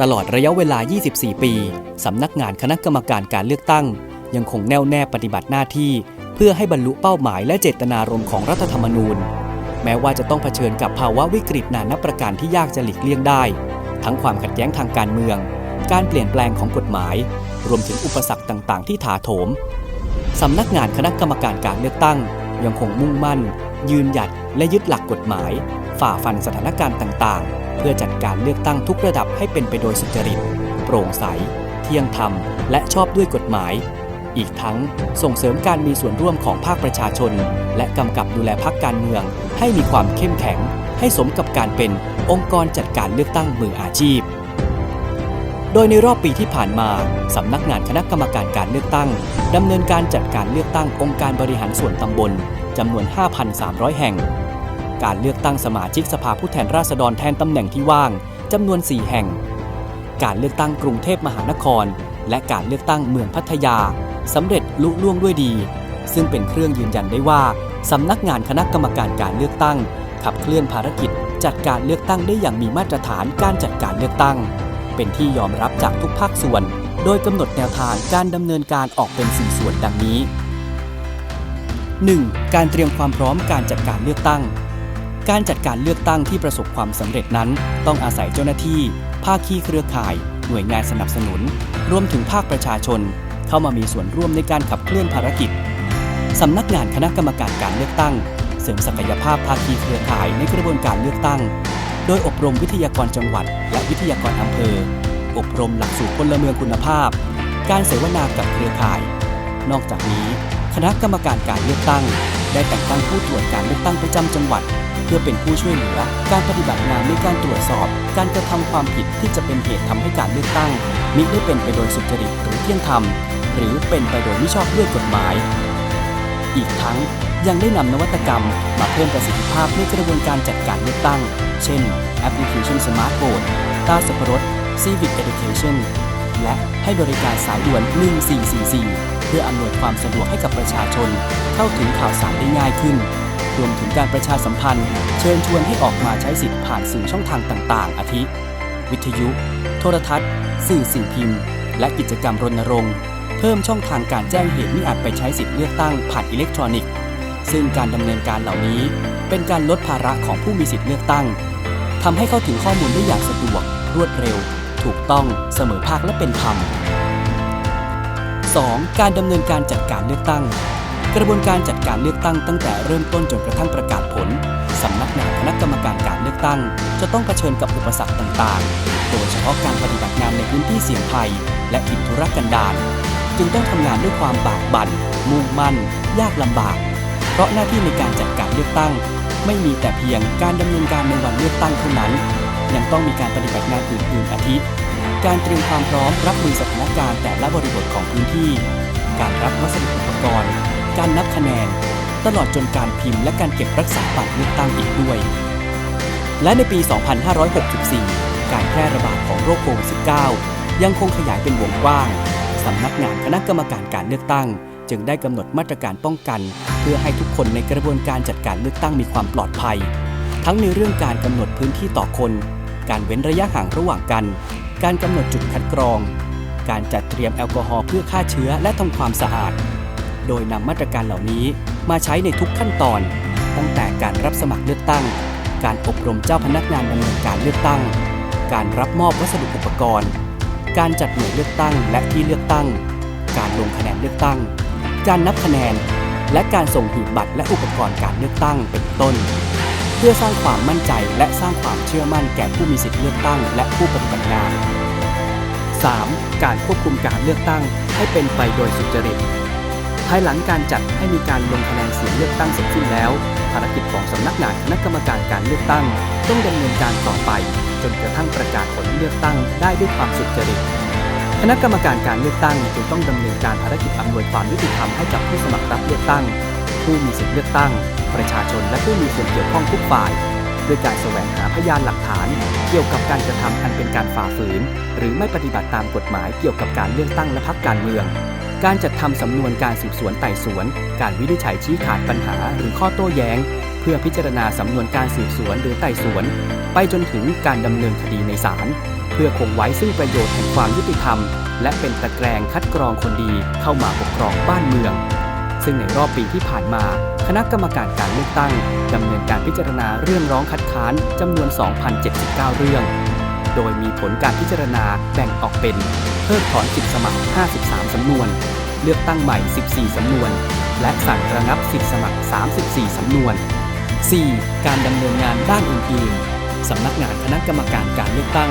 ตลอดระยะเวลา 24 ปี สำนักงานคณะกรรมการการเลือกตั้ง ยังคงแน่วแน่ปฏิบัติหน้าที่ เพื่อให้บรรลุเป้าหมายและเจตนารมณ์ของรัฐธรรมนูญ แม้ว่าจะต้องเผชิญกับภาวะวิกฤตนานับประการที่ยากจะหลีกเลี่ยงได้ ทั้งความขัดแย้งทางการเมือง การเปลี่ยนแปลงของกฎหมาย รวมถึงอุปสรรคต่าง ๆ ที่ถาโถม สำนักงานคณะกรรมการการเลือกตั้ง ยังคงมุ่งมั่น ยืนหยัดและยึดหลักกฎหมาย ฝ่าฟันสถานการณ์ต่าง ๆ เพื่อจัดการเลือกตั้งทุกระดับให้เป็นไปโดยสุจริต โปร่งใส เที่ยงธรรม และชอบด้วยกฎหมาย อีกทั้งส่งเสริมการมีส่วนร่วมของภาคประชาชน และกำกับดูแลพักการเมือง ให้มีความเข้มแข็ง ให้สมกับการเป็นองค์กรจัดการเลือกตั้งมืออาชีพโดยในรอบปีที่ผ่านมา สำนักงานคณะกรรมการการเลือกตั้ง ดำเนินการจัดการเลือกตั้งองค์การบริหารส่วนตำบลจำนวน 5,300 แห่ง การเลือกตั้งสมาชิกสภาผู้แทนราษฎรแทนตำแหน่งที่ว่างจำนวน 4 แห่ง การเลือกตั้งกรุงเทพมหานคร และการเลือกตั้งเมืองพัทยาสำเร็จลุล่วงด้วยดี ซึ่งเป็นเครื่องยืนยันได้ว่าสำนักงานคณะกรรมการการเลือกตั้ง ขับเคลื่อนภารกิจจัดการเลือกตั้งได้อย่างมีมาตรฐานการจัดการเลือกตั้ง เป็นที่ยอมรับจากทุกภาคส่วน โดยกำหนดแนวทางการดำเนินการออกเป็น4ส่วนดังนี้ 1. การเตรียมความพร้อมการจัดการเลือกตั้ง การจัดการเลือกตั้งที่ประสบความสำเร็จนั้น ต้องอาศัยเจ้าหน้าที่ ภาคีเครือข่าย หน่วยงานสนับสนุน รวมถึงภาคประชาชน เข้ามามีส่วนร่วมในการขับเคลื่อนภารกิจสำนักงานคณะกรรมการการเลือกตั้ง เสริมศักยภาพภาคีเครือข่ายในกระบวนการเลือกตั้ง โดยอบรมวิทยากรจังหวัด และวิทยากรอำเภอ อบรมหลักสูตรพลเมืองคุณภาพ การเสวนากับเครือข่าย นอกจากนี้ คณะกรรมการการเลือกตั้ง ได้แต่งตั้งผู้ตรวจการเลือกตั้งประจำจังหวัด เพื่อเป็นผู้ช่วยเหลือ การปฏิบัติงานในการตรวจสอบ การกระทำความผิดที่จะเป็นเหตุทำให้การเลือกตั้งมิได้เป็นไปโดยสุจริตหรือเที่ยงธรรม หรือเป็นไปโดยไมิชอบด้วยกฎหมาย อีกทั้งยังได้นำนวัตกรรม มาเพิ่มประสิทธิภาพในกระบวนการจัดการเลือกตั้ง เช่นแอปพลิเคชันสมาร์ทโ o ดตาสับปะรด Civic Education และให้บริการสายด่วน 1444 เพื่ออำนวยความสะดวกให้กับประชาชน เข้าถึงข่าวสารได้ง่ายขึ้น รวมถึงการประชาสัมพันธ์ เชิญชวนให้ออกมาใช้สิทธิ์ผ่านสื่อช่องทางต่าง ๆ อาทิ วิทยุ โทรทัศน์ สื่อสิ่งพิมพ์ และกิจกรรมรณรงค์ เพิ่มช่องทางการแจ้งเหตุมิอาจไปใช้สิทธิ์เลือกตั้งผ่านอิเล็กทรอนิกส์ ซึ่งการดำเนินการเหล่านี้ เป็นการลดภาระของผู้มีสิทธิ์เลือกตั้งทำให้เข้าถึงข้อมูลได้อย่างสะดวก รวดเร็ว ถูกต้องเสมอภาคและเป็นธรรม 2. การดำเนินการจัดการเลือกตั้ง กระบวนการจัดการเลือกตั้งตั้งแต่เริ่มต้นจนกระทั่งประกาศผลสำนักงานคณะกรรมการการเลือกตั้ง จะต้องเผชิญกับอุปสรรคต่างๆ โดยเฉพาะการปฏิบัติงานในพื้นที่เสี่ยงภัย และถิ่นทุรกันดารจึงต้องทำงานด้วยความบากบั่น มุ่งมั่น ยากลำบาก เพราะหน้าที่ในการจัดการเลือกตั้ง ไม่มีแต่เพียงการดำเนินการในวันเลือกตั้งเท่านั้น ยังต้องมีการปฏิบัติงานอื่นๆอาทิ การเตรียมความพร้อมรับมือสถานการณ์แต่ละบริบทของพื้นที่ การรับวัสดุอุปกรณ์ การนับคะแนน ตลอดจนการพิมพ์และการเก็บรักษาบัตรเลือกตั้งอีกด้วย และในปี 2564 การแพร่ระบาดของโรคโควิด -19 ยังคงขยายเป็นวงกว้างสำนักงานคณะกรรมการการเลือกตั้ง จึงได้กำหนดมาตรการป้องกัน เพื่อให้ทุกคนในกระบวนการจัดการเลือกตั้งมีความปลอดภัย ทั้งในเรื่องการกำหนดพื้นที่ต่อคน การเว้นระยะห่างระหว่างกัน การกำหนดจุดคัดกรอง การจัดเตรียมแอลกอฮอล์เพื่อฆ่าเชื้อและทำความสะอาด โดยนำมาตรการเหล่านี้มาใช้ในทุกขั้นตอน ตั้งแต่การรับสมัครเลือกตั้ง การอบรมเจ้าพนักงานดำเนินการเลือกตั้ง การรับมอบวัสดุอุปกรณ์ การจัดหน่วยเลือกตั้งและที่เลือกตั้ง การลงคะแนนเลือกตั้ง การนับคะแนน และการส่งหีบบัตรและอุปกรณ์การเลือกตั้งเป็นต้น เพื่อสร้างความมั่นใจและสร้างความเชื่อมั่นแก่ผู้มีสิทธิเลือกตั้ง และผู้ปฏิบัติงาน 3. การควบคุมการเลือกตั้งให้เป็นไปโดยสุจริต ภายหลังการจัดให้มีการลงคะแนนเสียงเลือกตั้งเสร็จสิ้นแล้ว ภารกิจของสำนักงานคณะกรรมการการเลือกตั้ง ต้องดำเนินการต่อไป จนกระทั่งประกาศผลเลือกตั้งได้ด้วยความสุจริตคณะกรรมการการเลือกตั้งจึงต้องดำเนินการภารกิจอำนวยความยุติธรรมให้กับผู้สมัครรับเลือกตั้ง ผู้มีสิทธิเลือกตั้ง ประชาชนและผู้มีส่วนเกี่ยวข้องทุกฝ่ายด้วยการแสวงหาพยานหลักฐาน เกี่ยวกับการกระทำอันเป็นการฝ่าฝืน หรือไม่ปฏิบัติตามกฎหมายเกี่ยวกับการเลือกตั้งและพักการเมือง การจัดทำสำนวนการสืบสวนไต่สวน การวินิจฉัยชี้ขาดปัญหาหรือข้อโต้แย้ง เพื่อพิจารณาสำนวนการสืบสวนหรือไต่สวน ไปจนถึงการดำเนินคดีในศาลเพื่อคงไว้ซึ่งประโยชน์แห่งความยุติธรรม และเป็นตะแกรงคัดกรองคนดีเข้ามาปกครองบ้านเมือง ซึ่งในรอบปีที่ผ่านมา คณะกรรมการการเลือกตั้งดำเนินการพิจารณาเรื่องร้องคัดค้านจำนวน 2,079 เรื่อง โดยมีผลการพิจารณาแบ่งออกเป็น เพิกถอนสิทธิสมัคร 53 สำนวน เลือกตั้งใหม่ 14 สำนวน และสั่งระงับสิทธิสมัคร 34 สำนวน 4. การดำเนินงานด้านอื่นๆ สำนักงานคณะกรรมการการเลือกตั้ง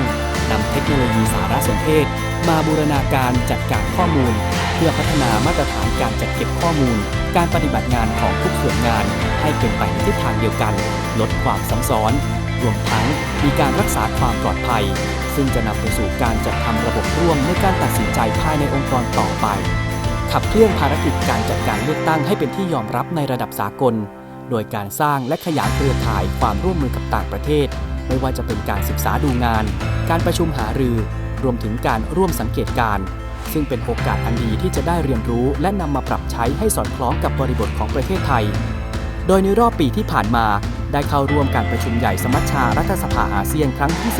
นำเทคโนโลยีสารสนเทศ มาบูรณาการจัดการข้อมูล เพื่อพัฒนามาตรฐานการจัดเก็บข้อมูล การปฏิบัติงานของทุกส่วนงาน ให้เป็นไปในทิศทางเดียวกัน ลดความซ้ำซ้อน รวมทั้งมีการรักษาความปลอดภัย ซึ่งจะนำไปสู่การจัดทำระบบร่วมในการตัดสินใจภายในองค์กรต่อไป ขับเคลื่อนภารกิจการจัดการเลือกตั้งให้เป็นที่ยอมรับในระดับสากล โดยการสร้างและขยายเครือข่ายความร่วมมือกับต่างประเทศ ไม่ว่าจะเป็นการศึกษาดูงาน การประชุมหารือ รวมถึงการร่วมสังเกตการณ์ซึ่งเป็นโอกาสอันดีที่จะได้เรียนรู้และนำมาปรับใช้ให้สอดคล้องกับบริบทของประเทศไทย โดยในรอบปีที่ผ่านมา ได้เข้าร่วมการประชุมใหญ่สมัชชารัฐสภาอาเซียนครั้งที่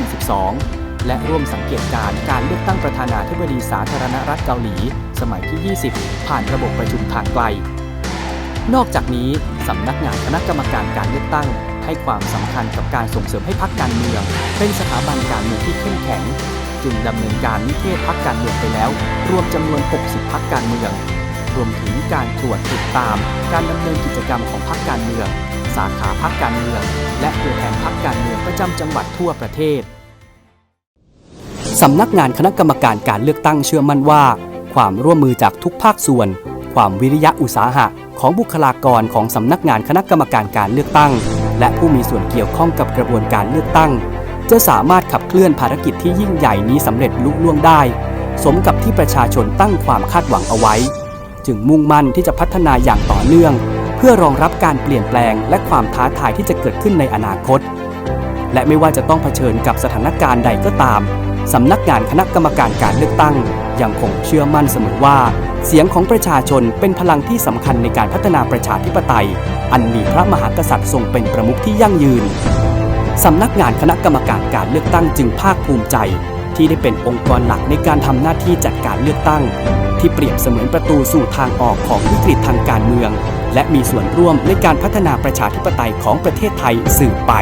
42 และร่วมสังเกตการการเลือกตั้งประธานาธิบดีสาธารณรัฐเกาหลี สมัยที่ 20 ผ่านระบบประชุมทางไกล นอกจากนี้สำนักงานคณะกรรมการการเลือกตั้งให้ความสำคัญกับการส่งเสริมให้พรรคการเมือง เป็นสถาบันการเมืองที่เข้มแข็ง จึงดำเนินการนิเทศพรรคการเมืองไปแล้ว รวมจำนวน 60พรรคการเมือง รวมถึงการตรวจติดตาม การดำเนินกิจกรรมของพรรคการเมือง สาขาพรรคการเมือง และตัวแทนพรรคการเมืองประจำจังหวัดทั่วประเทศ สำนักงานคณะกรรมการการเลือกตั้งเชื่อมั่นว่า ความร่วมมือจากทุกภาคส่วน ความวิริยะอุตสาหะของบุคลากรของสำนักงานคณะกรรมการการเลือกตั้ง และผู้มีส่วนเกี่ยวข้องกับกระบวนการเลือกตั้ง จะสามารถขับเคลื่อนภารกิจที่ยิ่งใหญ่นี้สำเร็จลุล่วงได้ สมกับที่ประชาชนตั้งความคาดหวังเอาไว้ จึงมุ่งมั่นที่จะพัฒนาอย่างต่อเนื่อง พื่อรองรับการเปลี่ยนแปลงและความท้าทายที่จะเกิดขึ้นในอนาคต และไม่ว่าจะต้องเผชิญกับสถานการณ์ใดก็ตามสำนักงานคณะกรรมการการเลือกตั้ง ยังคงเชื่อมั่นเสมอว่า เสียงของประชาชนเป็นพลังที่สำคัญในการพัฒนาประชาธิปไตย อันมีพระมหากษัตริย์ทรงเป็นประมุขที่ยั่งยืนสำนักงานคณะกรรมการการเลือกตั้งจึงภาคภูมิใจ ที่ได้เป็นองค์กรหลักในการทำหน้าที่จัดการเลือกตั้ง ที่เปรียบเสมือนประตูสู่ทางออกของวิกฤตทางการเมือง และมีส่วนร่วมในการพัฒนาประชาธิปไตยของประเทศไทยสืบไป